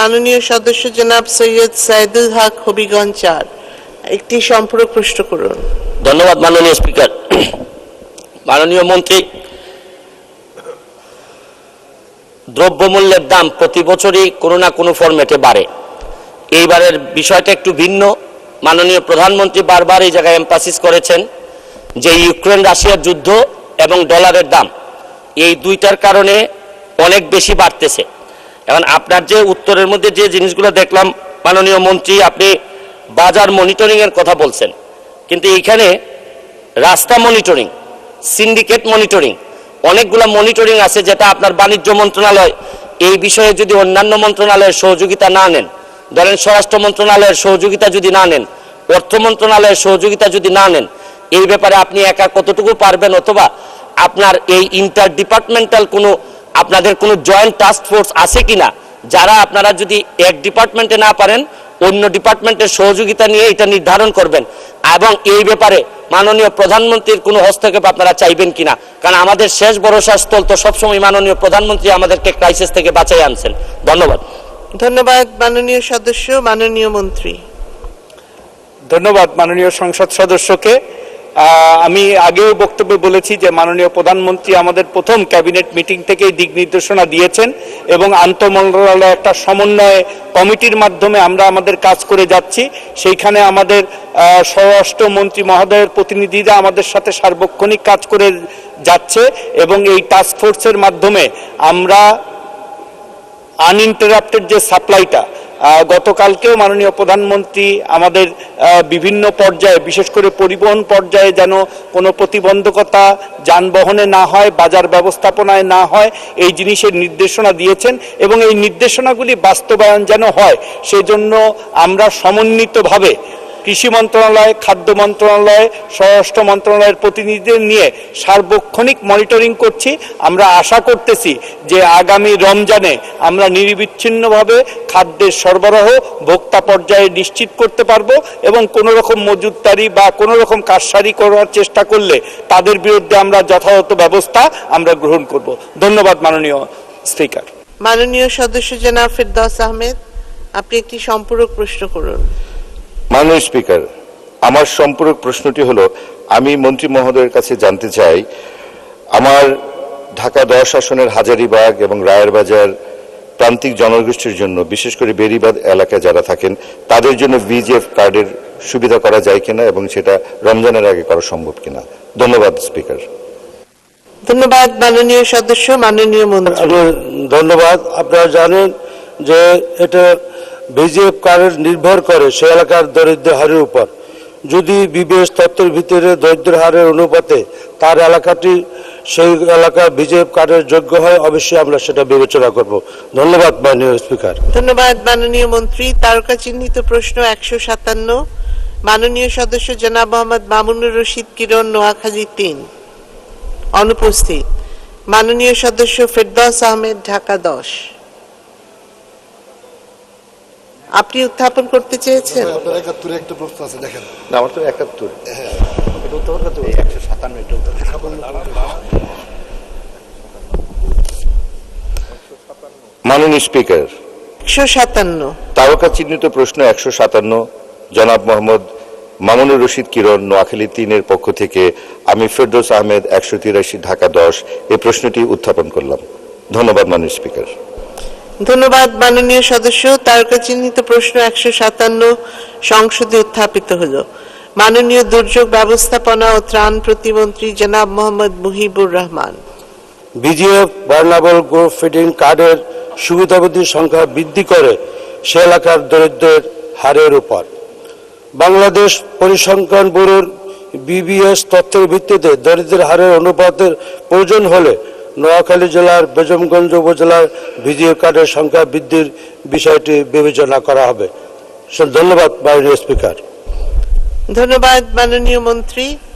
মাননীয় সদস্য জনাব সৈয়দ সাইদুল হক হবিগঞ্জ চার। একটি সম্পূরক প্রশ্ন করুন। ধন্যবাদ মাননীয় স্পিকার। মাননীয় মন্ত্রী, দ্রব্যমূল্যের দাম প্রতি বছরই কোনো না কোনো ফরম্যাটে বাড়ে। এইবারের বিষয়টা একটু ভিন্ন। মাননীয় প্রধানমন্ত্রী বারবার এই জায়গায় এমপাসিস করেছেন যে ইউক্রেন রাশিয়ার যুদ্ধ এবং ডলারের দাম, এই দুইটার কারণে অনেক বেশি বাড়তেছে। এখন আপনার যে উত্তরের মধ্যে যে জিনিসগুলো দেখলাম, মাননীয় মন্ত্রী, আপনি বাজার মনিটরিং এর কথা বলছেন। কিন্তু এইখানে রাস্তা মনিটরিং সিন্ডিকেট মনিটরিং অনেকগুলো মনিটরিং আছে যেটা আপনার বাণিজ্য মন্ত্রণালয়, এই বিষয়ে যদি অন্যান্য মন্ত্রণালয়ের সহযোগিতা না নেন, ধরেন স্বরাষ্ট্র মন্ত্রণালয়ের সহযোগিতা যদি না নেন, অর্থ মন্ত্রণালয়ের সহযোগিতা যদি না নেন, এই ব্যাপারে আপনি একা কতটুকু পারবেন? অথবা আপনার এই ইন্টার ডিপার্টমেন্টাল কোনো আপনাদের কোনো জয়েন্ট টাস্ক ফোর্স আছে কিনা? যারা আপনারা যদি এক ডিপার্টমেন্টে না পারেন অন্য ডিপার্টমেন্টের সহযোগিতা নিয়ে এটা নির্ধারণ করবেন। এবং এই ব্যাপারে মাননীয় প্রধানমন্ত্রীর কোনো হস্তক্ষেপ আপনারা চাইবেন কিনা? কারণ আমাদের শেষ ভরসা স্থল তো সবসময় মাননীয় প্রধানমন্ত্রী আমাদেরকে ক্রাইসিস থেকে বাঁচাই আনছেন। ধন্যবাদ। ধন্যবাদ মাননীয় সদস্য মাননীয় মন্ত্রী। ধন্যবাদ মাননীয় সংসদ সদস্যকে। আমি আগেও বক্তব্যে বলেছি যে মাননীয় প্রধানমন্ত্রী আমাদের প্রথম ক্যাবিনেট মিটিং থেকেই দিক নির্দেশনা দিয়েছেন এবং আন্তঃমন্ত্রণালয় একটা সমন্বয় কমিটির মাধ্যমে আমরা আমাদের কাজ করে যাচ্ছি। সেইখানে আমাদের আহ, স্বরাষ্ট্র মন্ত্রী মহোদয়ের প্রতিনিধিরা আমাদের সাথে সার্বক্ষণিক কাজ করে যাচ্ছে এবং এই টাস্ক ফোর্সের মাধ্যমে আমরা আনইন্টারাপ্টেড যে সাপ্লাইটা গতকালকেও মাননীয় প্রধানমন্ত্রী আমাদের বিভিন্ন পর্যায়ে, বিশেষ করে পরিবহন পর্যায়ে যেন কোনো প্রতিবন্ধকতা যানবাহনে না হয়, বাজার ব্যবস্থাপনায় না হয়, এই জিনিসের নির্দেশনা দিয়েছেন এবং এই নির্দেশনাগুলি বাস্তবায়ন যেন হয়, সেজন্য আমরা সমন্বিতভাবে কৃষি মন্ত্রণালয়, খাদ্য মন্ত্রণালয়, স্বরাষ্ট্র মন্ত্রণালয়ের প্রতিনিধিদের নিয়ে সার্বক্ষণিক মনিটরিং করছি। আমরা আশা করতেছি যে আগামী রমজানে আমরা নিরবিচ্ছিন্নভাবে খাদ্যের সরবরাহ ভোক্তা পর্যায়ে নিশ্চিত করতে পারব এবং কোনো রকম মজুতদারি বা কোনো রকম কারসারি করার চেষ্টা করলে তাদের বিরুদ্ধে আমরা যথাযথ ব্যবস্থা আমরা গ্রহণ করব। ধন্যবাদ মাননীয় স্পিকার। মাননীয় সদস্য জনাব ফিরদৌস আহমেদ, আপনি একটি সম্পূরক প্রশ্ন করুন। মাননীয় স্পিকার আমার সম্পূরক প্রশ্নটি হলো আমি মন্ত্রী মহোদয়ের কাছে জানতে চাই আমার ঢাকা দশ আসনের হাজারিবাগ এবং রায়েরবাজার প্রান্তিক জনগোষ্ঠীর জন্য বিশেষ করে বেরিবাদ এলাকায় যারা থাকেন তাদের জন্য বিজিএফ কার্ডের সুবিধা করা যায় কিনা এবং সেটা রমজানের আগে করা সম্ভব কিনা? ধন্যবাদ স্পিকার। ধন্যবাদ মাননীয় সদস্য মাননীয় মন্ত্রী। ধন্যবাদ। আপনারা জানেন যে এটা বিজেপ কার্ড নির্ভর করে সে এলাকার দরিদ্র হারের উপর। যদি বিবেশ তত্ত্বের ভিতরে দরিদ্র হারের অনুপাতে তার এলাকাটি, সেই এলাকা বিজেপ কার্ডের যোগ্য হয়, অবশ্যই আমরা সেটা বিবেচনা করব। ধন্যবাদ, মাননীয় স্পিকার। ধন্যবাদ, মাননীয় মন্ত্রী। তারকা চিহ্নিত প্রশ্ন একশো সাতান্ন। মাননীয় সদস্য জনাব মোহাম্মদ মামুনুর রশিদ কিরণ, নোয়াখালী তিন। অনুপস্থিত। মাননীয় সদস্য ফেরদৌস আহমেদ, ঢাকা দশ। আপনি উত্থাপন করতে চেয়েছেন? আপনার একাত্তরে একটা প্রশ্ন আছে দেখেন। আমার তো একাত্তর। মাননীয় স্পিকার একশো সাতান্ন। তারকা চিহ্নিত প্রশ্ন একশো সাতান্ন। জনাব মোহাম্মদ মামুনুর রশিদ কিরণ নোয়াখালী তিনের পক্ষ থেকে আমি ফেরদৌস আহমেদ একশো তিরাশি ঢাকা দশ এই প্রশ্নটি উত্থাপন করলাম। ধন্যবাদ মাননীয় স্পিকার। ধন্যবাদ, মাননীয় সদস্য। তারকা চিহ্নিত প্রশ্ন একশো সাতান্ন সংসদে উত্থাপিত হলো। মাননীয় দুর্যোগ ব্যবস্থাপনা ও ত্রাণ প্রতিমন্ত্রী জনাব Mohammad Muhibur Rahman. VGF vulnerable group feeding কার্ডের সুবিধাবতীর সংখ্যা বৃদ্ধি করে সে এলাকার দরিদ্রের হারের উপর। বাংলাদেশ পরিসংখ্যান ব্যুরোর বিবিএস তথ্যের ভিত্তিতে দরিদ্রের হারের অনুপাতের প্রয়োজন হলে নোয়াখালী জেলার, বেজমগঞ্জ উপজেলার ভিডিও কার্ডের সংখ্যা বৃদ্ধির বিষয়টি বিবেচনা করা হবে। ধন্যবাদ, মাননীয় স্পিকার। ধন্যবাদ, মাননীয় মন্ত্রী।